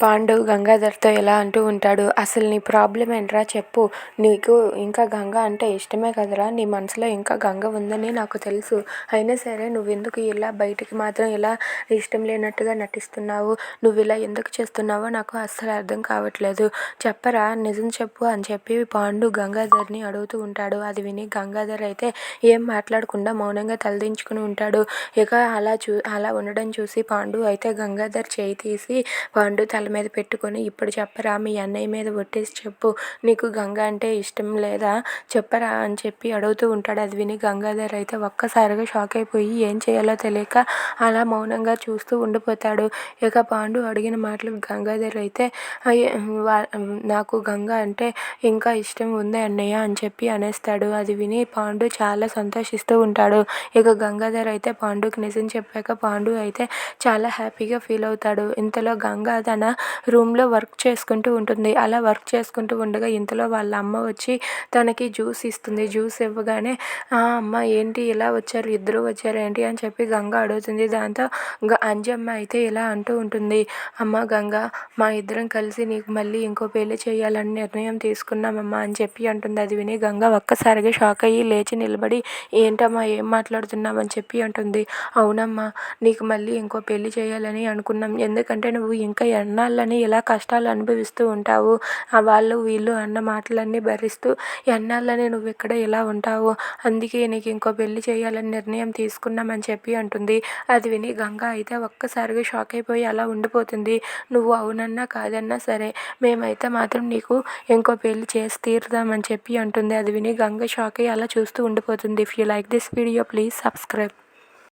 పాండు గంగాధర్తో ఇలా అంటూ ఉంటాడు? అసలు నీ ప్రాబ్లం ఏంట్రా చెప్పు. నీకు ఇంకా గంగ అంటే ఇష్టమే కదరా? నీ మనసులో ఇంకా గంగ ఉందని నాకు తెలుసు. అయినా సరే నువ్వు ఎందుకు ఇలా బయటికి మాత్రం ఇలా ఇష్టం లేనట్టుగా నటిస్తున్నావు? నువ్వు ఇలా ఎందుకు చేస్తున్నావో నాకు అస్సలు అర్థం కావట్లేదు. చెప్పరా? నిజం చెప్పు అని చెప్పి పాండు గంగాధర్ని అడుగుతూ ఉంటాడు. అది విని గంగాధర్ అయితే ఏం మాట్లాడకుండా మౌనంగా తలదించుకుని ఉంటాడు. ఇక అలా చూ అలా ఉండడం చూసి పాండు అయితే గంగాధర్ చేయి తీసి పాండు తల మీద పెట్టుకొని ఇప్పుడు చెప్పరా మీ అన్నయ్య మీద ఒట్టేసి చెప్పు. నీకు గంగ అంటే ఇష్టం లేదా? చెప్పరా అని చెప్పి అడుగుతూ ఉంటాడు అది విని గంగాధర్ అయితే ఒక్కసారిగా షాక్ అయిపోయి ఏం చేయాలో తెలియక అలా మౌనంగా చూస్తూ ఉండిపోతాడు. ఇక పాండు అడిగిన మాటలు గంగాధర్ అయితే నాకు గంగ అంటే ఇంకా ఇష్టం ఉంది అన్నయ్య అని చెప్పి అనేస్తాడు. అది విని పాండు చాలా సంతోషిస్తూ ఉంటాడు. ఇక గంగాధర్ అయితే పాండుకి నిజం చెప్పాక పాండు అయితే చాలా హ్యాపీగా ఫీల్ అవుతాడు. ఇంతలో గంగ తన రూమ్లో వర్క్ చేసుకుంటూ ఉంటుంది. అలా వర్క్ చేసుకుంటూ ఉండగా ఇంతలో వాళ్ళ అమ్మ వచ్చి తనకి జ్యూస్ ఇస్తుంది. జ్యూస్ ఇవ్వగానే అమ్మ ఏంటి ఇలా వచ్చారు? ఇద్దరు వచ్చారు ఏంటి? అని చెప్పి గంగ అడుగుతుంది. దాంతో అంజమ్మ అయితే ఇలా అంటూ ఉంటుంది. అమ్మ గంగ మా ఇద్దరం కలిసి నీకు మళ్ళీ ఇంకో పెళ్ళి చేయాలని నిర్ణయం తీసుకున్నామమ్మా అని చెప్పి అంటుంది. అది విని గంగ ఒక్కసారిగా షాక్ అయ్యి లేచి నిలబడి ఏంటమ్మా? ఏం మాట్లాడుతున్నావని చెప్పి అంటుంది. అవునమ్మా నీకు మళ్ళీ ఇంకో పెళ్ళి చేయాలని అనుకున్నాం. ఎందుకంటే నువ్వు ఇంకా వాళ్ళని ఇలా కష్టాలు అనుభవిస్తూ ఉంటావు? వాళ్ళు వీళ్ళు అన్న మాటలన్నీ భరిస్తూ ఎన్నాళ్ళని నువ్వు ఇక్కడ ఇలా ఉంటావు? అందుకే నీకు ఇంకో పెళ్ళి చేయాలని నిర్ణయం తీసుకున్నామని చెప్పి అంటుంది. అది విని గంగ అయితే ఒక్కసారిగా షాక్ అయిపోయి అలా ఉండిపోతుంది. నువ్వు అవునన్నా కాదన్నా సరే మేమైతే మాత్రం నీకు ఇంకో పెళ్ళి చేసి తీరుదామని చెప్పి అంటుంది. అది విని గంగ షాక్ అయ్యి అలా చూస్తూ ఉండిపోతుంది. If you like this video please subscribe